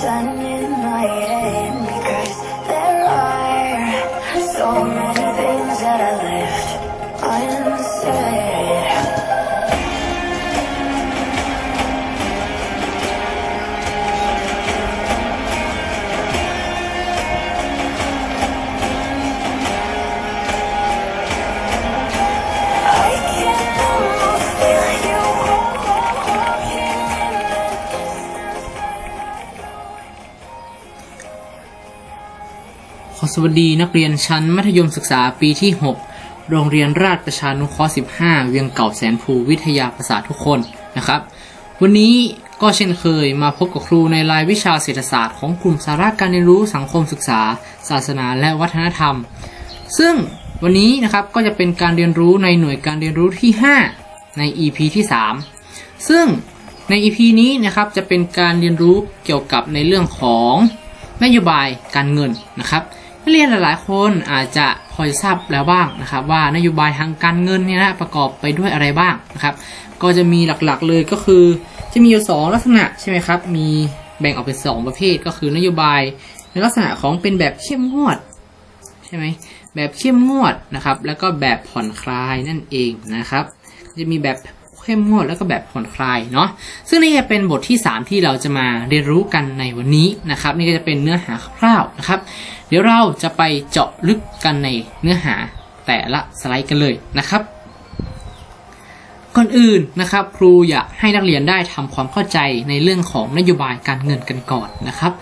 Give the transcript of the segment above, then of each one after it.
sun is สวัสดีนักเรียนชั้นมัธยมศึกษาปีที่ 6 โรงเรียนราชประชานุเคราะห์ 15 เวียงเก่าแสนภูวิทยาภาษาทุกคนนะครับ วันนี้ก็เช่นเคยมาพบกับครูในรายวิชาเศรษฐศาสตร์ของกลุ่มสาระการเรียนรู้สังคมศึกษา ศาสนาและวัฒนธรรม ซึ่งวันนี้นะครับก็จะเป็นการเรียนรู้ในหน่วยการเรียนรู้ที่ 5 ใน EP ที่ 3 ซึ่งใน EP นี้นะครับจะเป็นการเรียนรู้เกี่ยวกับในเรื่องของนโยบายการเงินนะครับ นักเรียนหลายๆ คนอาจจะพอจะทราบแล้วบ้างนะครับว่านโยบายทางการเงินเนี่ยนะประกอบไปด้วยอะไรบ้างนะครับ ก็จะมีหลักๆเลยก็คือ จะมีอยู่สองลักษณะใช่ไหมครับ มีแบ่งออกเป็นสองประเภทก็คือนโยบายในลักษณะของเป็นแบบเข้มงวดใช่ไหมแบบเข้มงวดนะครับ แล้วก็แบบผ่อนคลายนั่นเองนะครับ จะมีแบบ เข้มงวดแล้วก็แบบผ่อนคลายเนาะซึ่งนี่จะเป็นบทที่ 3 ที่เราจะมาเรียนรู้กันในวันนี้นะครับ นี่ก็จะเป็นเนื้อหาคร่าวๆนะครับ เดี๋ยวเราจะไปเจาะลึกกันในเนื้อหาแต่ละสไลด์กันเลยนะครับก่อนอื่นนะครับครูอยากให้นักเรียนได้ทำความเข้าใจในเรื่องของนโยบายการเงินกันก่อนนะครับ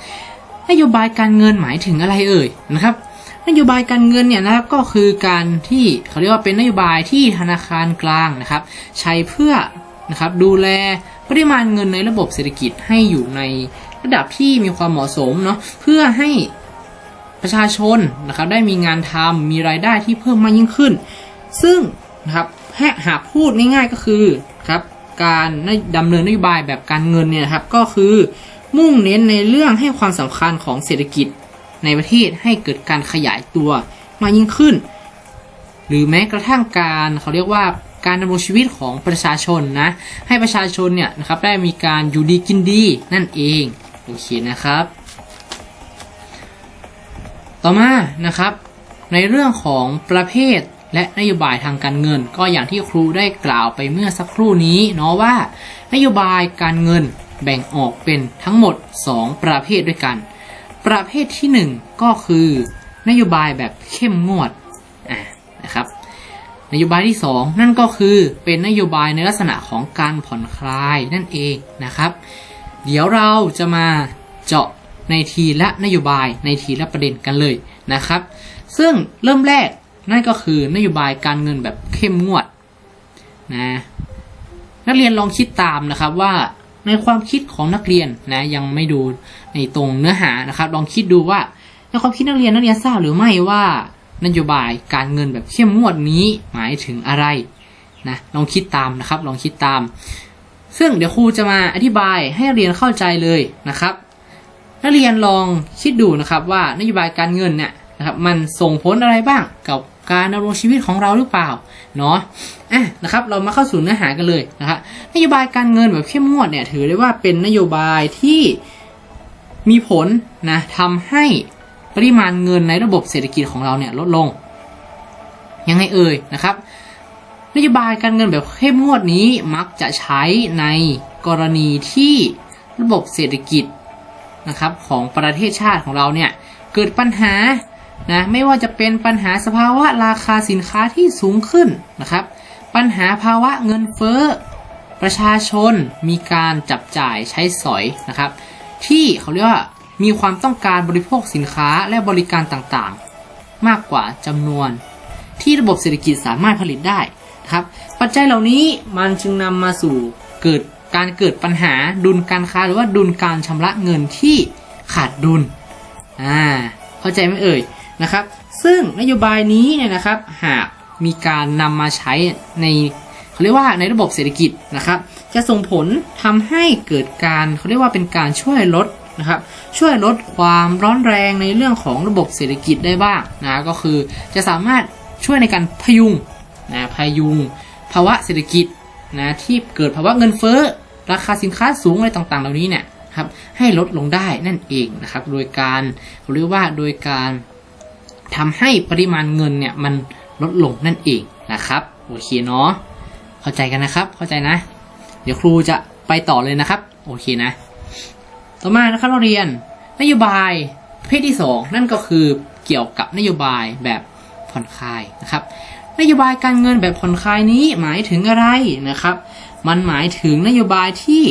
นโยบายการเงินหมายถึงอะไรเอ่ยนะครับ นโยบายการเงินเนี่ยนะครับก็คือการที่เขาเรียกว่าเป็นนโยบายที่ธนาคารกลางนะครับ ใช้เพื่อนะครับดูแลปริมาณเงินในระบบเศรษฐกิจให้อยู่ในระดับที่มีความเหมาะสมเนาะเพื่อให้ประชาชนนะครับได้มีงานทำมีรายได้ที่เพิ่มมากยิ่งขึ้น ซึ่งนะครับหากพูดง่ายๆก็คือครับการดำเนินนโยบายแบบการเงินเนี่ยนะครับก็คือมุ่งเน้นในเรื่องให้ความสำคัญของเศรษฐกิจ ในประเทศให้เกิดการขยายตัวมากยิ่งขึ้น หรือแม้กระทั่งการเขาเรียกว่าการดำรงชีวิตของประชาชนนะให้ประชาชนเนี่ยนะครับได้มีการอยู่ดีกินดีนั่นเองโอเคนะครับ ต่อมานะครับ ในเรื่องของประเภทและนโยบายทางการเงิน ก็อย่างที่ครูได้กล่าวไปเมื่อสักครู่นี้เนาะว่า นโยบายการเงินแบ่งออกเป็นทั้งหมด 2 ประเภทด้วยกัน ประเภทที่ 1 ก็คือนโยบายแบบเข้มงวดนะครับ นโยบายที่ 2 นั่นก็คือเป็นนโยบายในลักษณะของการผ่อนคลายนั่นเองนะครับ เดี๋ยวเราจะมาเจาะในทีละนโยบายในทีละประเด็นกันเลยนะครับ ซึ่งเริ่มแรกนั่นก็คือนโยบายการเงินแบบเข้มงวดนะนักเรียนลองคิดตามนะครับว่า ในความคิดของนักเรียนนะยังไม่ดูในตรงเนื้อหานะครับ ลองคิดดูว่าในความคิดนักเรียนนักเรียนทราบหรือไม่ว่านโยบายการเงินแบบเข้มงวดนี้หมายถึงอะไรนะลองคิดตามนะครับ ลองคิดตาม ซึ่งเดี๋ยวครูจะมาอธิบายให้นักเรียนเข้าใจเลยนะครับ นักเรียนลองคิดดูนะครับว่านโยบายการเงินเนี่ยนะครับมันส่งผลอะไรบ้างกับ การดำรงชีวิตของเราหรือเปล่าเนาะอะนะครับเรามาเข้าสู่เนื้อหากันเลยนะครับนโยบายการเงินแบบเข้มงวดเนี่ยถือได้ว่าเป็นนโยบายที่มีผลนะทำให้ปริมาณเงินในระบบเศรษฐกิจของเราเนี่ยลดลง ยังไงเอ่ยนะครับนโยบายการเงินแบบเข้มงวดนี้มักจะใช้ในกรณีที่ระบบเศรษฐกิจนะครับของประเทศชาติของเราเนี่ยเกิดปัญหา นะไม่ว่าจะเป็นปัญหาสภาวะราคาสินค้าที่สูงขึ้นนะครับ ปัญหาภาวะเงินเฟ้อ ประชาชนมีการจับจ่ายใช้สอยนะครับ ที่เขาเรียกว่ามีความต้องการบริโภคสินค้าและบริการต่างๆ มากกว่าจำนวน ที่ระบบเศรษฐกิจสามารถผลิตได้นะครับ ปัจจัยเหล่านี้มันจึงนำมาสู่เกิดการเกิดปัญหาดุลการค้าหรือว่าดุลการชำระเงินที่ขาดดุลอ่าเข้าใจไหมเอ่ย นะครับ ซึ่งนโยบายนี้เนี่ยนะครับหากมีการนำมาใช้ในเขาเรียกว่าในระบบเศรษฐกิจนะครับ จะส่งผลทำให้เกิดการเขาเรียกว่าเป็นการช่วยลดนะครับช่วยลดความร้อนแรงในเรื่องของระบบเศรษฐกิจได้บ้างนะก็คือจะสามารถช่วยในการพยุงนะพยุง ภาวะเศรษฐกิจนะที่เกิดภาวะเงินเฟ้อ ราคาสินค้าสูงอะไรต่างๆ เหล่านี้เนี่ยครับให้ลดลงได้นั่นเองนะครับ โดยการหรือว่าโดยการ ทำให้ปริมาณเงินเนี่ยมันลดลงนั่นเองนะครับโอเคเนาะเข้าใจกันนะครับ เข้าใจนะ เดี๋ยวครูจะไปต่อเลยนะครับโอเคนะ ต่อมานะครับเราเรียนนโยบายประเภทที่ 2 นั่นก็คือเกี่ยวกับนโยบายแบบผ่อนคลายนะครับ นโยบายการเงินแบบผ่อนคลายนี้หมายถึงอะไรนะครับ มันหมายถึงนโยบายที่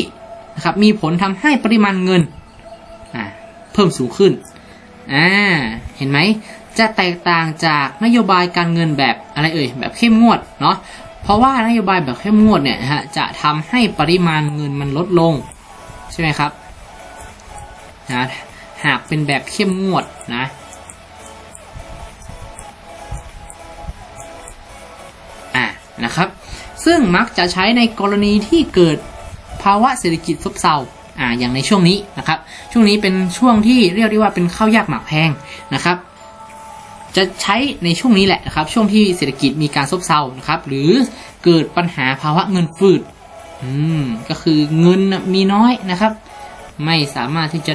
นะครับมีผลทำให้ปริมาณเงินอ่าเพิ่มสูงขึ้นอ่าเห็นไหม จะแตกต่างจากนโยบายการเงินแบบอะไรเอ่ยแบบเข้มงวดเนาะเพราะว่านโยบายแบบเข้มงวดเนี่ยฮะจะทำให้ปริมาณเงินมันลดลงใช่ไหมครับนะหากเป็นแบบเข้มงวดนะอ่านะครับ ซึ่งมักจะใช้ในกรณีที่เกิดภาวะเศรษฐกิจซบเซาอ่าอย่างในช่วงนี้นะครับ ช่วงนี้เป็นช่วงที่เรียกได้ว่าเป็นข้าวยากหมากแพงนะครับ จะใช้ในช่วงนี้แหละนะครับ ช่วงที่เศรษฐกิจมีการซบเซานะครับ หรือเกิดปัญหาภาวะเงินฝืดอืมก็คือเงินมีน้อยนะครับ ไม่สามารถที่จะ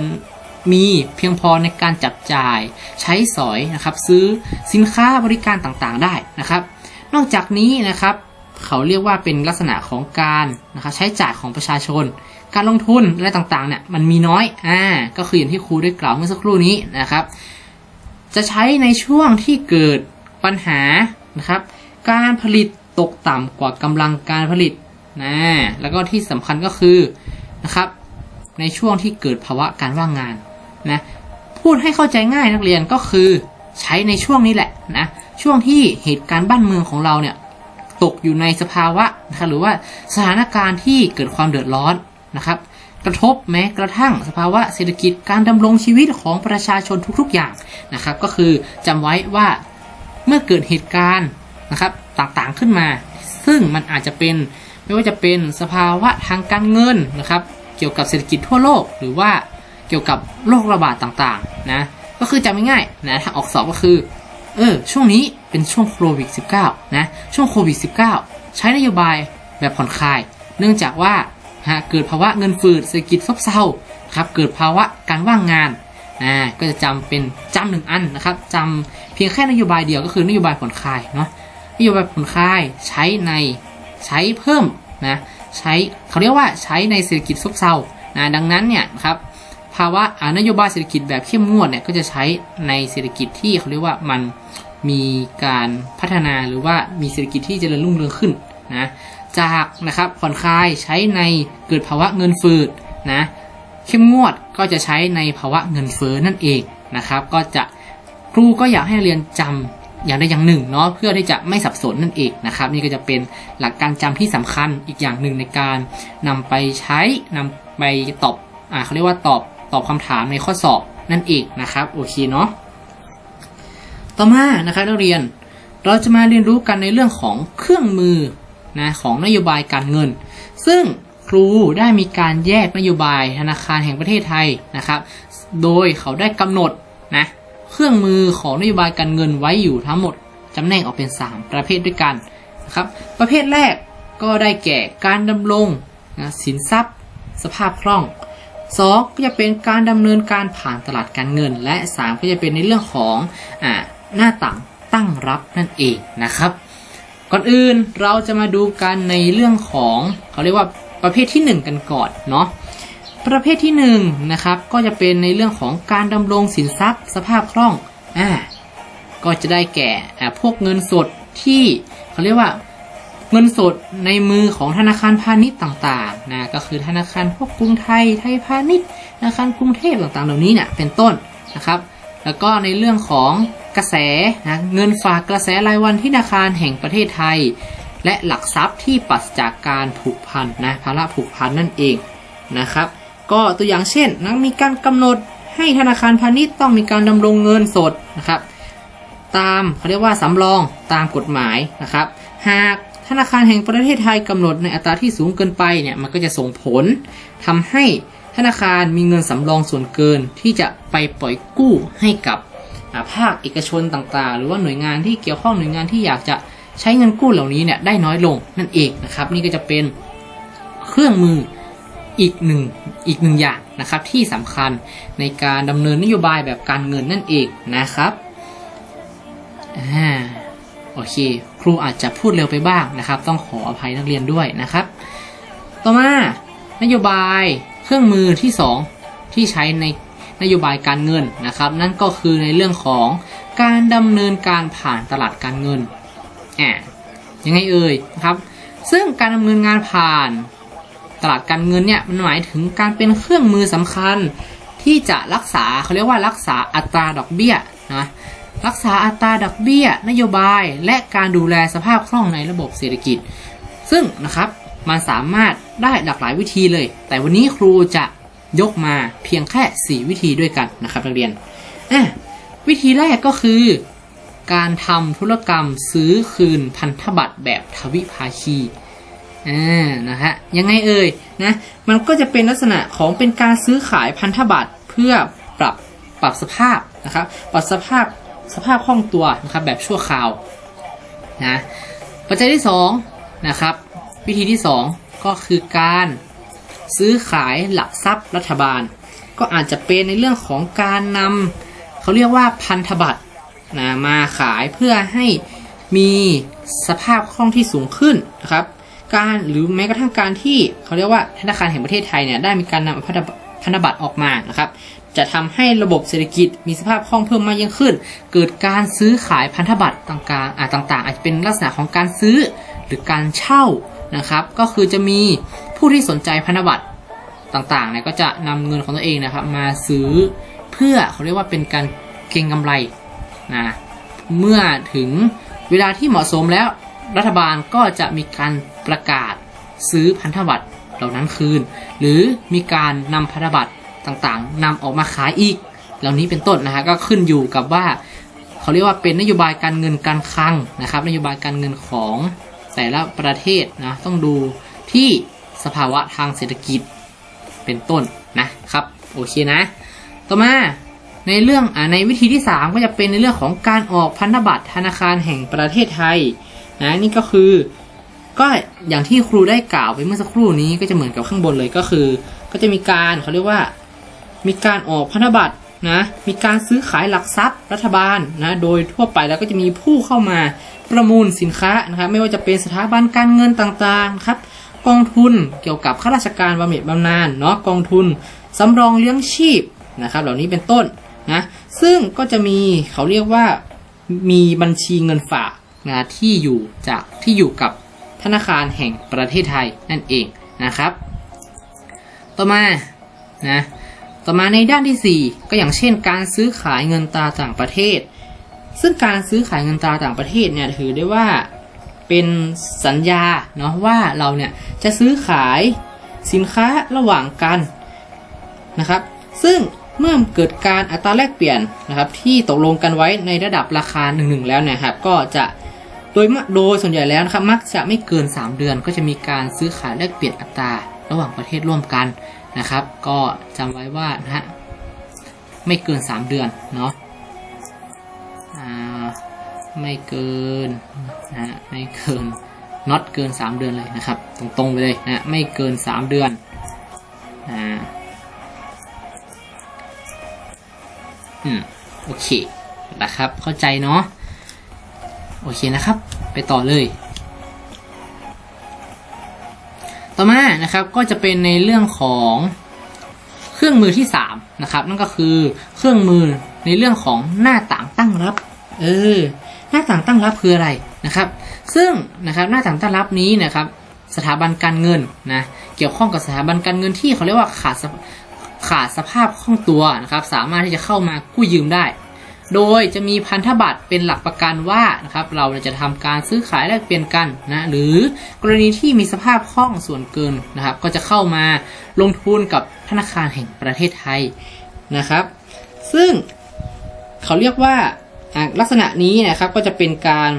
มีเพียงพอในการจับจ่ายใช้สอยนะครับ ซื้อสินค้าบริการต่างๆได้นะครับ นอกจากนี้นะครับเขาเรียกว่าเป็นลักษณะของการนะครับใช้จ่ายของประชาชน การลงทุนอะไรต่างๆเนี่ยมันมีน้อยอ่าก็คืออย่างที่ครูได้กล่าวเมื่อสักครู่นี้นะครับ จะใช้ในช่วงที่เกิดปัญหานะครับ การผลิตตกต่ำกว่ากำลังการผลิตนะแล้วก็ที่สำคัญก็คือนะครับ ในช่วงที่เกิดภาวะการว่างงานนะพูดให้เข้าใจง่ายนักเรียนก็คือใช้ในช่วงนี้แหละนะช่วงที่เหตุการณ์บ้านเมืองของเราเนี่ยตกอยู่ในสภาวะนะครับหรือว่าสถานการณ์ที่เกิดความเดือดร้อนนะครับ กระทบแม้กระทั่งสภาวะเศรษฐกิจการดำรงชีวิตของประชาชนทุกๆอย่างนะครับ ก็คือจำไว้ว่าเมื่อเกิดเหตุการณ์นะครับต่างๆขึ้นมา ซึ่งมันอาจจะเป็นไม่ว่าจะเป็นสภาวะทางการเงินนะครับ เกี่ยวกับเศรษฐกิจทั่วโลก หรือว่าเกี่ยวกับโรคระบาดต่างๆนะก็คือจำง่ายๆนะถ้าออกสอบก็คือเออช่วงนี้เป็นช่วงโควิด -19 นะช่วงโควิด -19 ใช้นโยบายแบบผ่อนคลาย เนื่องจากว่า หากเกิดภาวะเงินฝืดเศรษฐกิจซบเซาครับเกิดภาวะการว่างงานอ่าก็จะจำเป็นจำหนึ่งอันนะครับจำเพียงแค่นโยบายเดียวก็คือนโยบายผ่อนคลายเนาะนโยบายผ่อนคลายใช้ในใช้เพิ่มนะใช้เขาเรียกว่าใช้ในเศรษฐกิจซบเซานะดังนั้นเนี่ยครับภาวะนโยบายเศรษฐกิจแบบเข้มงวดเนี่ยก็จะใช้ในเศรษฐกิจที่เขาเรียกว่ามันมีการพัฒนาหรือว่ามีเศรษฐกิจที่เจริญรุ่งเรืองขึ้นนะ จากนะครับผ่อนคลายใช้ในเกิดภาวะเงินฝืดนะเข้มงวดก็จะใช้ในภาวะเงินเฟ้อนั่นเองนะครับ ก็จะครูก็อยากให้เรียนจำอย่างใดอย่างหนึ่งเนาะเพื่อที่จะไม่สับสนนั่นเองนะครับ นี่ก็จะเป็นหลักการจำที่สำคัญอีกอย่างหนึ่งในการนำไปใช้นำไปตอบอ่าเขาเรียกว่าตอบตอบคำถามในข้อสอบนั่นเองนะครับโอเคเนาะต่อมานะครับนักเรียน เราจะมาเรียนรู้กันในเรื่องของเครื่องมือ นะของนโยบายการเงิน ซึ่งครูได้มีการแยกนโยบายธนาคารแห่งประเทศไทยนะครับ โดยเขาได้กำหนดนะเครื่องมือของนโยบายการเงินไว้อยู่ทั้งหมดจำแนกออกเป็น 3 ประเภทด้วยกันนะครับ ประเภทแรกก็ได้แก่การดำรงนะสินทรัพย์ สภาพคล่อง 2 ก็จะเป็นการดำเนินการผ่านตลาดการเงิน และ 3 ก็จะเป็นในเรื่องของอหน้าต่างตั้งรับนั่นเองนะครับ ก่อนอื่นเราจะมาดูกันในเรื่องของเขาเรียกว่าประเภทที่ 1 กันก่อนเนาะประเภทที่1นงนะครับก็จะเป็นในเรื่องของการดำรงสินทรัพย์ สภาพคล่องอ่าก็จะได้แก่อ่าพวกเงินสดที่เขาเรียกว่าเงินสดในมือของธนาคารพาณิชย์ต่างๆนะก็คือธนาคารพวกกรุงไทยไทยพาณิชย์ธนาคารกรุงเทพต่างๆ เหล่านี้เนี่ยเป็นต้นนะครับ แล้วก็ในเรื่องของ กระแสนะเงินฝากกระแสรายวันที่ธนาคารแห่งประเทศไทย และหลักทรัพย์ที่ปราศจากการผูกพันนะภาระผูกพันนั่นเองนะครับ ก็ตัวอย่างเช่นนะมีการกำหนดให้ธนาคารพาณิชย์ต้องมีการดำรงเงินสดนะครับ ตามเขาเรียกว่าสำรองตามกฎหมายนะครับ หากธนาคารแห่งประเทศไทยกำหนดในอัตราที่สูงเกินไปเนี่ยมันก็จะส่งผลทำให้ธนาคารมีเงินสำรองส่วนเกินที่จะไปปล่อยกู้ให้กับ ภาคเอกชนต่างๆ หรือว่าหน่วยงานที่เกี่ยวข้องหน่วยงานที่อยากจะใช้เงินกู้เหล่านี้เนี่ยได้น้อยลงนั่นเองนะครับ นี่ก็จะเป็นเครื่องมืออีกหนึ่งอีกหนึ่งอย่างนะครับที่สำคัญในการดำเนินนโยบายแบบการเงินนั่นเองนะครับอ่าโอเค ครูอาจจะพูดเร็วไปบ้างนะครับ ต้องขออภัยนักเรียนด้วยนะครับ ต่อมานโยบายเครื่องมือที่ 2 ที่ใช้ใน นโยบายการเงินนะครับ นั่นก็คือในเรื่องของการดำเนินการผ่านตลาดการเงินอ่ายังไงเอ่ยนะครับ ซึ่งการดำเนินงานผ่านตลาดการเงินเนี่ยมันหมายถึงการเป็นเครื่องมือสำคัญ ที่จะรักษาเขาเรียกว่ารักษาอัตราดอกเบี้ยนะรักษาอัตราดอกเบี้ย นโยบาย และการดูแลสภาพคล่องในระบบเศรษฐกิจ ซึ่งนะครับมันสามารถได้หลากหลายวิธีเลย แต่วันนี้ครูจะ ยกมาเพียงแค่ 4 วิธีด้วยกันนะครับนักเรียนอะวิธีแรกก็คือ การทำธุรกรรมซื้อคืนพันธบัตรแบบทวิภาคีอ่านะฮะยังไงเอ่ยนะมันก็จะเป็นลักษณะของเป็นการซื้อขายพันธบัตรเพื่อปรับปรับสภาพนะครับปรับสภาพสภาพคล่องตัวนะครับแบบชั่วคราวนะปัจจัยที่2นะครับวิธีที่ 2 ก็คือการ ซื้อขายหลักทรัพย์รัฐบาล ก็อาจจะเป็นในเรื่องของการนำเขาเรียกว่าพันธบัตรนะมาขายเพื่อให้มีสภาพคล่องที่สูงขึ้นนะครับ การหรือแม้กระทั่งการที่เขาเรียกว่าธนาคารแห่งประเทศไทยเนี่ยได้มีการนำพันธบัตรออกมานะครับ จะทำให้ระบบเศรษฐกิจมีสภาพคล่องเพิ่มมากยิ่งขึ้น เกิดการซื้อขายพันธบัตรต่างๆอ่าต่างๆ อาจจะเป็นลักษณะของการซื้อหรือการเช่า นะครับ ก็คือจะมีผู้ที่สนใจพันธบัตรต่างๆเนี่ยก็จะนำเงินของตัวเองนะครับ มาซื้อเพื่อเขาเรียกว่าเป็นการเก็งกำไรนะเมื่อถึงเวลาที่เหมาะสมแล้วรัฐบาลก็จะมีการประกาศซื้อพันธบัตรเหล่านั้นคืน หรือมีการนำพันธบัตรต่างๆนำออกมาขายอีก เหล่านี้เป็นต้นนะฮะก็ขึ้นอยู่กับว่าเขาเรียกว่าเป็นนโยบายการเงินการคลังนะครับ นโยบายการเงินของ แต่ละประเทศนะต้องดูที่สภาวะทางเศรษฐกิจเป็นต้นนะครับโอเคนะ ต่อมาในเรื่องอในวิธีที่ 3 ก็จะเป็นในเรื่องของการออกพันธบัตรธนาคารแห่งประเทศไทยนะนี่ก็คือ ก็อย่างที่ครูได้กล่าวไปเมื่อสักครู่นี้ก็จะเหมือนกับข้างบนเลยก็คือ ก็จะมีการเขาเรียกว่า มีการออกพันธบัตร นะมีการซื้อขายหลักทรัพย์รัฐบาลนะโดยทั่วไปแล้วก็จะมีผู้เข้ามาประมูลสินค้านะครับไม่ว่าจะเป็นสถาบันการเงินต่างๆครับกองทุนเกี่ยวกับข้าราชการบำเหน็จบำนาญเนาะกองทุนสำรองเลี้ยงชีพนะครับเหล่านี้เป็นต้นนะซึ่งก็จะมีเขาเรียกว่ามีบัญชีเงินฝากนะที่อยู่จากที่อยู่กับธนาคารแห่งประเทศไทยนั่นเองนะครับ ต่อมานะ ต่อมาในด้านที่ 4 ก็อย่างเช่น การซื้อขายเงินตราต่างประเทศ ซึ่งการซื้อขายเงินตราต่างประเทศเนี่ยถือได้ว่าเป็นสัญญาเนาะว่าเราเนี่ยจะซื้อขายสินค้าระหว่างกันนะครับ ซึ่งเมื่อเกิดการอัตราแลกเปลี่ยนนะครับที่ตกลงกันไว้ในระดับราคาหนึ่งๆแล้วเนะครับก็จะโดยโดยส่วนใหญ่แล้วนะครับมักจะไม่เกิน 3 เดือนก็จะมีการซื้อขายแลกเปลี่ยนอัตราระหว่างประเทศร่วมกัน นะครับ ก็จำไว้ว่านะฮะไม่เกิน 3 เดือนเนาะอ่าไม่เกินนะไม่เกิน not เกิน 3 เดือนเลยนะครับ ตรงๆไปเลยนะไม่เกิน 3 เดือนอ่าอืมโอเคนะครับเข้าใจเนาะโอเคนะครับ ไปต่อเลย ต่อมานะครับก็จะเป็นในเรื่องของเครื่องมือที่3นะครับนั่นก็คือเครื่องมือในเรื่องของหน้าต่างตั้งรับ เออ หน้าต่างตั้งรับคืออะไรนะครับ ซึ่งนะครับหน้าต่างตั้งรับนี้นะครับ สถาบันการเงินนะเกี่ยวข้องกับสถาบันการเงินที่เขาเรียกว่าขาดขาดสภาพคล่องตัวนะครับ สามารถที่จะเข้ามากู้ยืมได้ โดยจะมีพันธบัตรเป็นหลักประกันว่านะครับเราจะทำการซื้อขายแลกเปลี่ยนกันนะหรือกรณีที่มีสภาพคล่องส่วนเกินนะครับ ก็จะเข้ามาลงทุนกับธนาคารแห่งประเทศไทยนะครับ ซึ่งเขาเรียกว่าลักษณะนี้นะครับก็จะเป็นการ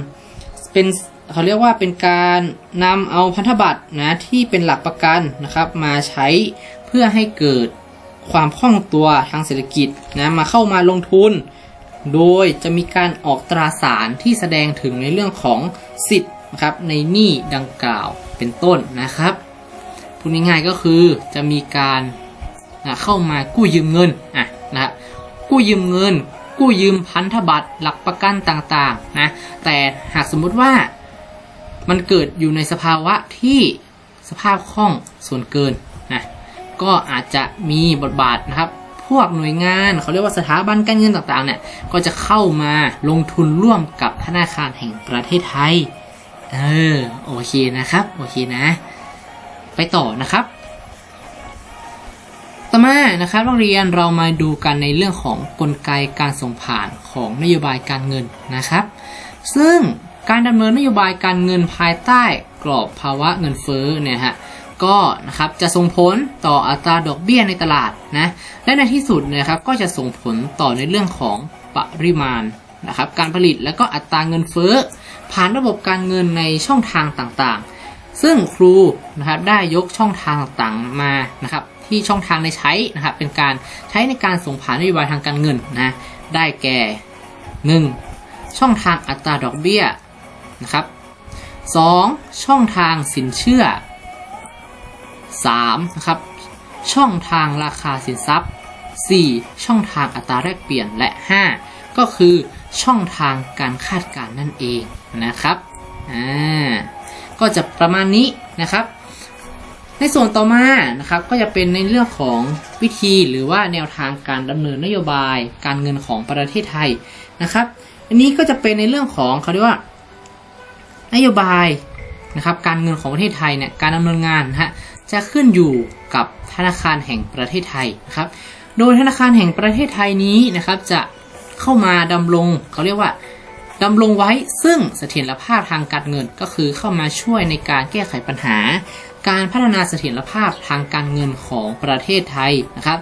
เป็นเขาเรียกว่าเป็นการนำเอาพันธบัตรนะที่เป็นหลักประกันนะครับ มาใช้เพื่อให้เกิดความคล่องตัวทางเศรษฐกิจนะมาเข้ามาลงทุน โดยจะมีการออกตราสารที่แสดงถึงในเรื่องของสิทธิ์นะครับในหนี้ดังกล่าวเป็นต้นนะครับพูดง่ายๆก็คือจะมีการนะเข้ามากู้ยืมเงินอะนะกู้ยืมเงิน กู้ยืมพันธบัตรหลักประกันต่างๆนะแต่หากสมมุติว่ามันเกิดอยู่ในสภาวะที่สภาพคล่องส่วนเกินนะก็อาจจะมีบทบาทนะครับ วกหน่วยงาน เขาเรียกว่าสถาบันการเงินต่างๆเนี่ยก็จะเข้ามาลงทุนร่วมกับธนาคารแห่งประเทศไทยเออโอเคนะครับโอเคนะ ไปต่อนะครับต่อมานะครับนักเรียนเรามาดูกันในเรื่องของกลไกการส่งผ่านของนโยบายการเงินนะครับ ซึ่งการดำเนินนโยบายการเงินภายใต้กรอบภาวะเงินเฟ้อเนี่ยฮะ ก็นะครับจะส่งผลต่ออัตราดอกเบี้ยในตลาดนะและในที่สุดนะครับก็จะส่งผลต่อในเรื่องของปริมาณนะครับการผลิตและก็อัตราเงินเฟ้อ ผ่านระบบการเงินในช่องทางต่างๆ ซึ่งครูนะครับได้ยกช่องทางต่างๆมานะครับที่ช่องทางในใช้นะครับเป็นการใช้ในการส่งผ่านนโยบายทางการเงินนะได้แก่ 1. ช่องทางอัตราดอกเบี้ยนะครับ 2. ช่องทางสินเชื่อ 3. นะครับช่องทางราคาสินทรัพย์ 4. ช่องทางอัตราแลกเปลี่ยนและ 5 ก็คือช่องทางการคาดการณ์นั่นเองนะครับอ่าก็จะประมาณนี้นะครับ ในส่วนต่อมานะครับก็จะเป็นในเรื่องของวิธีหรือว่าแนวทางการดำเนินนโยบาย การเงินของประเทศไทยนะครับอันนี้ก็จะเป็นในเรื่องของเขาเรียกว่านโยบายนะครับการเงินของประเทศไทยเนี่ยการดำเนินงานนะฮะ จะขึ้นอยู่กับธนาคารแห่งประเทศไทยนะครับ โดยธนาคารแห่งประเทศไทยนี้นะครับ จะเข้ามาดำรงเขาเรียกว่าดำรงไว้ซึ่งเสถียรภาพทางการเงินก็คือเข้ามาช่วยในการแก้ไขปัญหา การพัฒนาเสถียรภาพทางการเงินของประเทศไทยนะครับ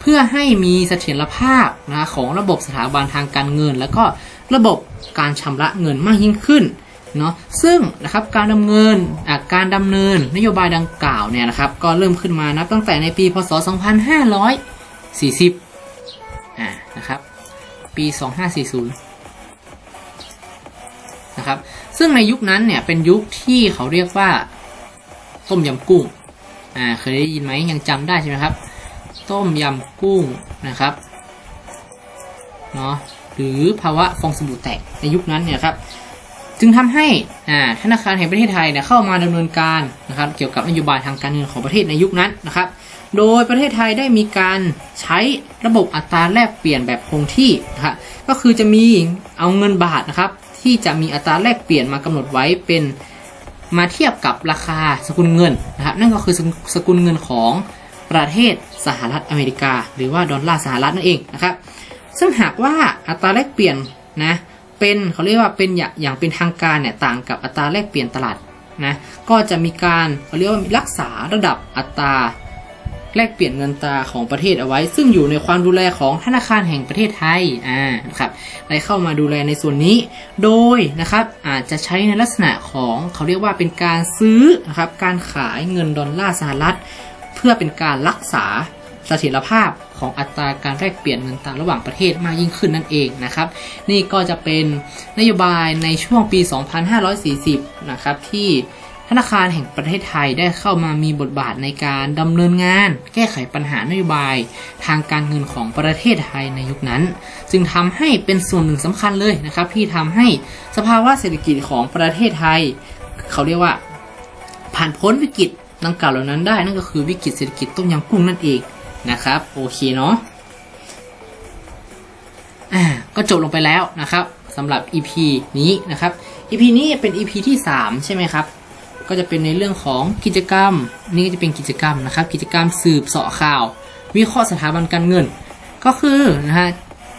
เพื่อให้มีเสถียรภาพนะของระบบสถาบันทางการเงิน แล้วก็ระบบการชำระเงินมากยิ่งขึ้น เนาะซึ่งนะครับการดำเนินการดำเนินนโยบายดังกล่าวเนี่ยนะครับก็เริ่มขึ้นมานับตั้งแต่ในปี พศ 2540อ่านะครับปี 2540นะครับซึ่งในยุคนั้นเนี่ยเป็นยุคที่เขาเรียกว่าต้มยำกุ้งอ่าเคยได้ยินไหมยังจำได้ใช่ไหมครับ ต้มยำกุ้งนะครับเนาะหรือภาวะฟองสบู่แตกในยุคนั้นเนี่ยครับ จึงทำให้ธนาคารแห่งประเทศไทยเนี่ยเข้ามาดำเนินการนะครับเกี่ยวกับนโยบายทางการเงินของประเทศในยุคนั้นนะครับ โดยประเทศไทยได้มีการใช้ระบบอัตราแลกเปลี่ยนแบบคงที่นะครับก็คือจะมีเอาเงินบาทนะครับที่จะมีอัตราแลกเปลี่ยนมากำหนดไว้เป็นมาเทียบกับราคาสกุลเงินนะครับนั่นก็คือสกุลเงินของประเทศสหรัฐอเมริกา หรือว่าดอลลาร์สหรัฐนั่นเองนะครับซึ่งหากว่าอัตราแลกเปลี่ยนนะ เป็นเขาเรียกว่าเป็นอย่างอย่างเป็นทางการเนี่ยต่างกับอัตราแลกเปลี่ยนตลาดนะก็จะมีการเขาเรียกว่ารักษาระดับอัตราแลกเปลี่ยนเงินตราของประเทศเอาไว้ ซึ่งอยู่ในความดูแลของธนาคารแห่งประเทศไทยอ่านะครับได้เข้ามาดูแลในส่วนนี้ โดยนะครับอาจจะใช้ในลักษณะของเขาเรียกว่าเป็นการซื้อนะครับการขายเงินดอลลาร์สหรัฐ เพื่อเป็นการรักษา เสถียรภาพของอัตราการแลกเปลี่ยนเงินตราระหว่างประเทศมากยิ่งขึ้นนั่นเองนะครับ นี่ก็จะเป็นนโยบายในช่วงปี 2540 นะครับที่ธนาคารแห่งประเทศไทยได้เข้ามามีบทบาทในการดำเนินงาน แก้ไขปัญหานโยบาย ทางการเงินของประเทศไทยในยุคนั้น จึงทำให้เป็นส่วนหนึ่งสำคัญเลยนะครับ ที่ทำให้สภาวะเศรษฐกิจของประเทศไทย เขาเรียกว่า ผ่านพ้นวิกฤตดังกล่าวเหล่านั้นได้นั่นก็คือวิกฤตเศรษฐกิจต้มยำกุ้งนั่นเอง นะครับ โอเคเนาะอ่าก็จบลงไปแล้วนะครับสำหรับ EP นี้นะครับ EP นี้เป็น EP ที่ 3 ใช่ไหมครับ ก็จะเป็นในเรื่องของกิจกรรม นี่ก็จะเป็นกิจกรรมนะครับ กิจกรรมสืบเสาะข่าว วิเคราะห์สถาบันการเงิน ก็คือนะฮะ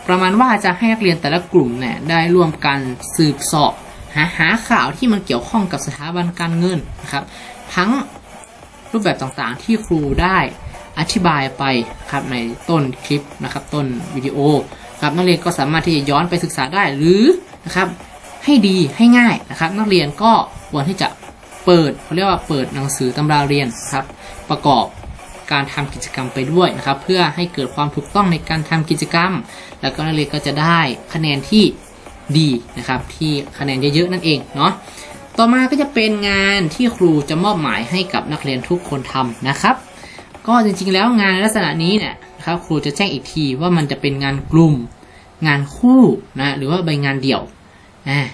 ประมาณว่าจะให้นักเรียนแต่ละกลุ่มเนี่ยได้ร่วมกันสืบเสาะหาหาข่าวที่มันเกี่ยวข้องกับสถาบันการเงินนะครับ ทั้งรูปแบบต่างๆที่ครูได้ อธิบายไปครับในต้นคลิปนะครับต้นวิดีโอครับนักเรียนก็สามารถที่จะย้อนไปศึกษาได้หรือนะครับให้ดีให้ง่ายนะครับ นักเรียนก็ควรที่จะเปิดเขาเรียกว่าเปิดหนังสือตำราเรียนครับประกอบการทำกิจกรรมไปด้วยนะครับ เพื่อให้เกิดความถูกต้องในการทำกิจกรรม แล้วก็นักเรียนก็จะได้คะแนนที่ดีนะครับ ที่คะแนนเยอะๆนั่นเองเนาะต่อมาก็จะเป็นงานที่ครูจะมอบหมายให้กับนักเรียนทุกคนทำนะครับ ก็จริงๆแล้วงานในลักษณะนี้เนี่ยนะครับครูจะแจ้งอีกทีว่ามันจะเป็นงานกลุ่ม งานคู่นะหรือว่าใบงานเดี่ยว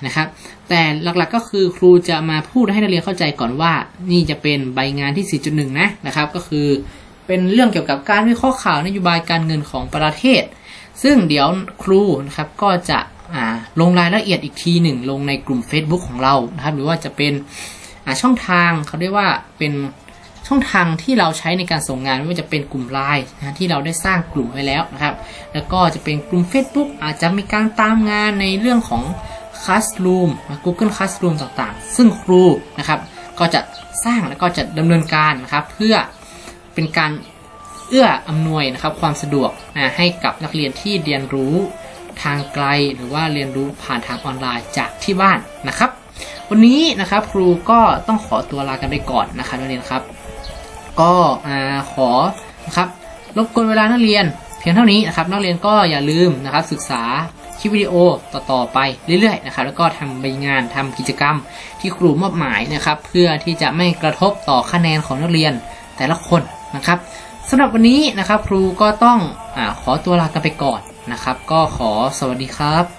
นะครับ แต่หลักๆก็คือครูจะมาพูดให้นักเรียนเข้าใจก่อนว่า นี่จะเป็นใบงานที่ 4.1 นะนะครับ ก็คือเป็นเรื่องเกี่ยวกับการวิเคราะห์ข่าวนโยบายการเงินของประเทศ ซึ่งเดี๋ยวครูนะครับก็จะอ่าลงรายละเอียดอีกทีหนึ่งลงในกลุ่ม Facebook ของเรานะครับ หรือว่าจะเป็นอ่าช่องทางเขาเรียกว่าเป็น ช่องทางที่เราใช้ในการส่งงานไม่ว่าจะเป็นกลุ่มไลน์นะที่เราได้สร้างกลุ่มไว้แล้วนะครับแล้วก็จะเป็นกลุ่ม Facebook อาจจะมีการตามงานในเรื่องของ Classroom Google Classroom ต่างๆ ซึ่งครูนะครับก็จะสร้างแล้วก็จะดำเนินการนะครับเพื่อเป็นการเอื้ออำนวยนะครับความสะดวกนะให้กับนักเรียนที่เรียนรู้ทางไกลหรือว่าเรียนรู้ผ่านทางออนไลน์จากที่บ้านนะครับ วันนี้นะครับครูก็ต้องขอตัวลากันไปก่อนนะครับนักเรียนครับ ก็ขอนะครับรบกวนเวลานักเรียน เพียงเท่านี้นะครับนักเรียนก็อย่าลืมนะครับศึกษาคลิปวิดีโอต่อๆไปเรื่อยๆนะครับแล้วก็ทำใบงานทำกิจกรรมที่ครูมอบหมายนะครับ เพื่อที่จะไม่กระทบต่อคะแนนของนักเรียนแต่ละคนนะครับสำหรับวันนี้นะครับครูก็ต้องอขอตัวลากันไปก่อนนะครับ ก็ขอสวัสดีครับ